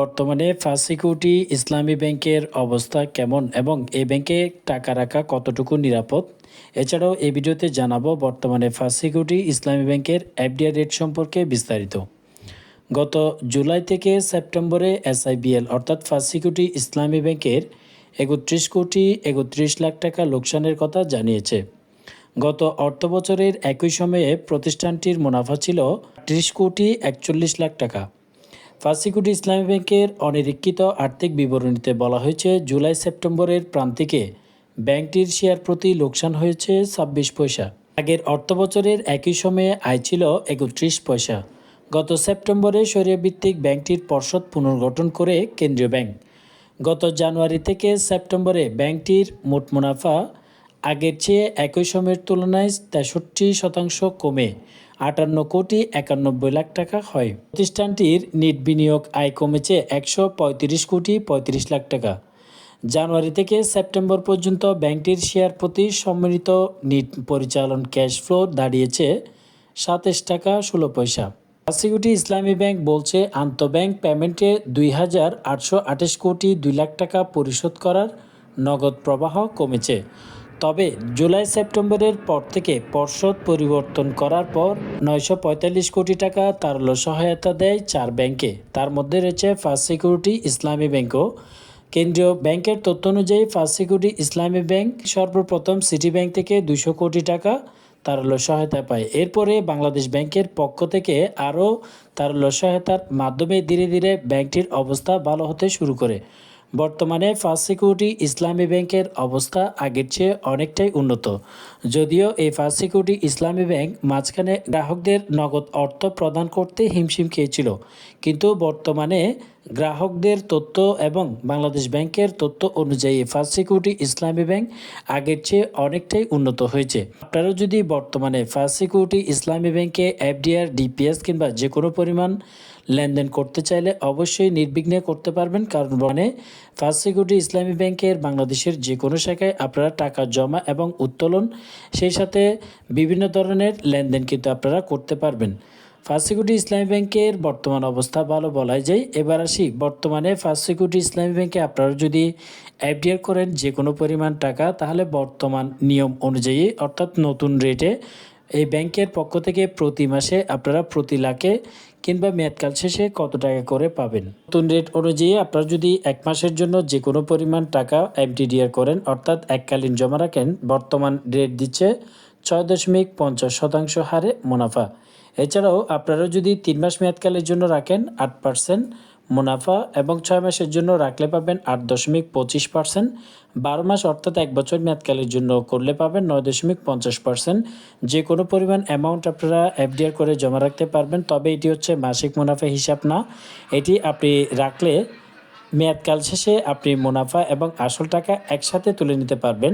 বর্তমানে ফার্স্ট ইসলামী ব্যাংকের অবস্থা কেমন এবং এই ব্যাংকে টাকা রাখা কতটুকু নিরাপদ? এছাড়াও এই ভিডিওতে জানাব বর্তমানে ফার্স্ট ইসলামী ব্যাংকের এফডিআর রেট সম্পর্কে বিস্তারিত। গত জুলাই থেকে সেপ্টেম্বরে এসআইবিএল অর্থাৎ ফার্স্ট ইসলামী ব্যাংকের একত্রিশ কোটি একত্রিশ লাখ টাকা লোকসানের কথা জানিয়েছে। গত অর্থ বছরের একই সময়ে প্রতিষ্ঠানটির মুনাফা ছিল ত্রিশ কোটি একচল্লিশ লাখ টাকা। ফার্স্ট সিকিউরিটি ইসলামী ব্যাংকের অনিরীক্ষিত আর্থিক বিবরণীতে বলা হয়েছে, জুলাই সেপ্টেম্বরের প্রান্তিকে ব্যাংকটির শেয়ার প্রতি লোকসান হয়েছে ছাব্বিশ পয়সা। আগের অর্থ বছরের একই সময়ে আয় ছিল একত্রিশ পয়সা। গত সেপ্টেম্বরে সরিয়াভিত্তিক ব্যাংকটির পর্ষদ পুনর্গঠন করে কেন্দ্রীয় ব্যাংক। গত জানুয়ারি থেকে সেপ্টেম্বরে ব্যাংকটির মোট মুনাফা আগের চেয়ে একই সময়ের তুলনায় তেষট্টি শতাংশ কমে। আটান্ন কোটি একানব্বই লাখ টাকা হয়। প্রতিষ্ঠানটির নিট বিনিয়োগ আয় কমেছে একশো পঁয়ত্রিশ কোটি পঁয়ত্রিশ লাখ টাকা। জানুয়ারি থেকে সেপ্টেম্বর পর্যন্ত ব্যাংকটির শেয়ার প্রতি সম্মিলিত নিট পরিচালন ক্যাশ ফ্লো দাঁড়িয়েছে সাতাশ টাকা ষোলো পয়সা। সিকিউরিটি ইসলামী ব্যাংক বলছে, আন্তঃব্যাংক পেমেন্টে দুই হাজার আটশো আঠাশ কোটি দুই লাখ টাকা পরিশোধ করার নগদ প্রবাহ কমেছে। তবে জুলাই সেপ্টেম্বরের পর থেকে পর্ষদ পরিবর্তন করার পর নয়শো পঁয়তাল্লিশ কোটি টাকা তারল্য সহায়তা দেয় চার ব্যাংকে। তার মধ্যে রয়েছে ফার্স্ট সিকিউরিটি ইসলামী ব্যাংকও কেন্দ্রীয় ব্যাংকের তথ্য অনুযায়ী ফার্স্ট সিকিউরিটি ইসলামী ব্যাংক সর্বপ্রথম সিটি ব্যাংক থেকে দুশো কোটি টাকা তারল্য সহায়তা পায়। এরপরে বাংলাদেশ ব্যাংকের পক্ষ থেকে আরও তারল্য সহায়তার মাধ্যমে ধীরে ধীরে ব্যাংকটির অবস্থা ভালো হতে শুরু করে। বর্তমানে ফার্স্ট সিকিউরিটি ইসলামী ব্যাংকের অবস্থা আগের চেয়ে অনেকটাই উন্নত। যদিও এই ফার্স্ট সিকিউরিটি ইসলামী ব্যাংক মাঝখানে গ্রাহকদের নগদ অর্থ প্রদান করতে হিমশিম খেয়েছিল। কিন্তু বর্তমানে গ্রাহকদের তথ্য এবং বাংলাদেশ ব্যাংকের তথ্য অনুযায়ী ফার্স্ট সিকিউরিটি ইসলামী ব্যাংক আগের চেয়ে অনেকটাই উন্নত হয়েছে। আপনারা যদি বর্তমানে ফার্স্ট সিকিউরিটি ইসলামী ব্যাংকে এফডিআর, ডিপিএস কিংবা যে কোনো পরিমাণ লেনদেন করতে চাইলে অবশ্যই নির্বিঘ্নে করতে পারবেন, কারণ মানে ফার্স্ট সিকিউরিটি ইসলামী ব্যাংকের বাংলাদেশের যে কোনো শাখায় আপনারা টাকা জমা এবং উত্তোলন, সেই সাথে বিভিন্ন ধরনের লেনদেন কিন্তু আপনারা করতে পারবেন। ফার্স্ট সিকিউরিটি ইসলামী ব্যাংকের বর্তমান অবস্থা ভালো বলাই যায়। এবার আসি বর্তমানে ফার্স্ট সিকিউরিটি ইসলামী ব্যাংকে আপনারা যদি এফডিআর করেন যে কোনো পরিমাণ টাকা, তাহলে বর্তমান নিয়ম অনুযায়ী, অর্থাৎ নতুন রেটে এই ব্যাংকের পক্ষ থেকে প্রতি মাসে আপনারা প্রতি লাখে কিংবা মেয়াদকাল শেষে কত টাকা করে পাবেন? নতুন রেট অনুযায়ী আপনারা যদি এক মাসের জন্য যে কোনো পরিমাণ টাকা এমটিডিআর করেন, অর্থাৎ এককালীন জমা রাখেন, বর্তমান রেট দিচ্ছে ছয় দশমিক পঞ্চাশ শতাংশ হারে মুনাফা। এছাড়াও আপনারা যদি তিন মাস মেয়াদকালের জন্য রাখেন আট পার্সেন্ট মুনাফা এবং ছয় মাসের জন্য রাখলে পাবেন আট দশমিক পঁচিশ পার্সেন্ট। বারো মাস অর্থাৎ এক বছর মেয়াদকালের জন্য করলে পাবেন নয় দশমিক পঞ্চাশ পার্সেন্ট। যে কোনো পরিমাণ অ্যামাউন্ট আপনারা এফডিআর করে জমা রাখতে পারবেন, তবে এটি হচ্ছে মাসিক মুনাফা হিসাব না। এটি আপনি রাখলে মেয়াদকাল শেষে আপনি মুনাফা এবং আসল টাকা একসাথে তুলে নিতে পারবেন।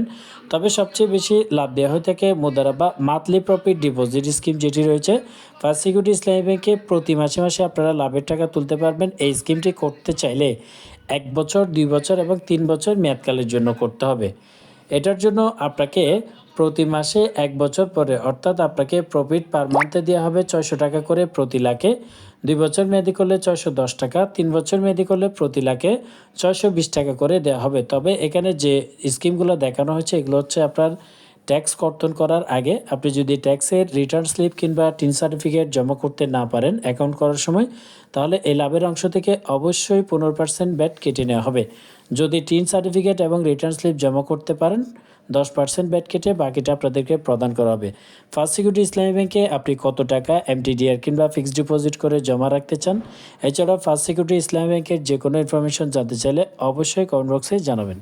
তবে সবচেয়ে বেশি লাভ দেওয়া হয়ে থাকে মুদারা বা মান্থলি প্রফিট ডিপোজিট স্কিম যেটি রয়েছে। ফার্স্ট সিকিউরিটি ইসলামী ব্যাংকে প্রতি মাসে মাসে আপনারা লাভের টাকা তুলতে পারবেন। এই স্কিমটি করতে চাইলে এক বছর, দুই বছর এবং তিন বছর মেয়াদকালের জন্য করতে হবে। এটার জন্য আপনাকে প্রতি মাসে এক বছর পরে, অর্থাৎ আপনাকে প্রফিট পার মান্থে দেওয়া হবে ছয়শো টাকা করে প্রতি লাখে। দুই বছর মেয়াদি করলে ছয়শো দশ টাকা, তিন বছর মেয়াদি করলে প্রতি লাখে ছয়শো বিশ টাকা করে দেওয়া হবে। তবে এখানে যে স্কিমগুলো দেখানো হয়েছে, এগুলো হচ্ছে আপনার ট্যাক্স কর্তন করার আগে আপনি যদি ট্যাক্সের রিটার্ন স্লিপ কিংবা টিন সার্টিফিকেট জমা করতে না পারেন অ্যাকাউন্ট করার সময়, তাহলে এই লাভের অংশ থেকে অবশ্যই পনেরো পার্সেন্ট ব্যাট কেটে নেওয়া হবে। যদি টিন সার্টিফিকেট এবং রিটার্ন স্লিপ জমা করতে পারেন, দশ পার্সেন্ট ব্যাট কেটে বাকিটা আপনাদেরকে প্রদান করা হবে। ফার্স্ট সিকিউরিটি ইসলামী ব্যাংকে আপনি কত টাকা এমটিডিআর কিংবা ফিক্সড ডিপোজিট করে জমা রাখতে চান? এছাড়াও ফার্স্ট সিকিউরিটি ইসলামী ব্যাংকের যে কোনো ইনফরমেশন জানতে চাইলে অবশ্যই কমেন্ট বক্সে জানাবেন।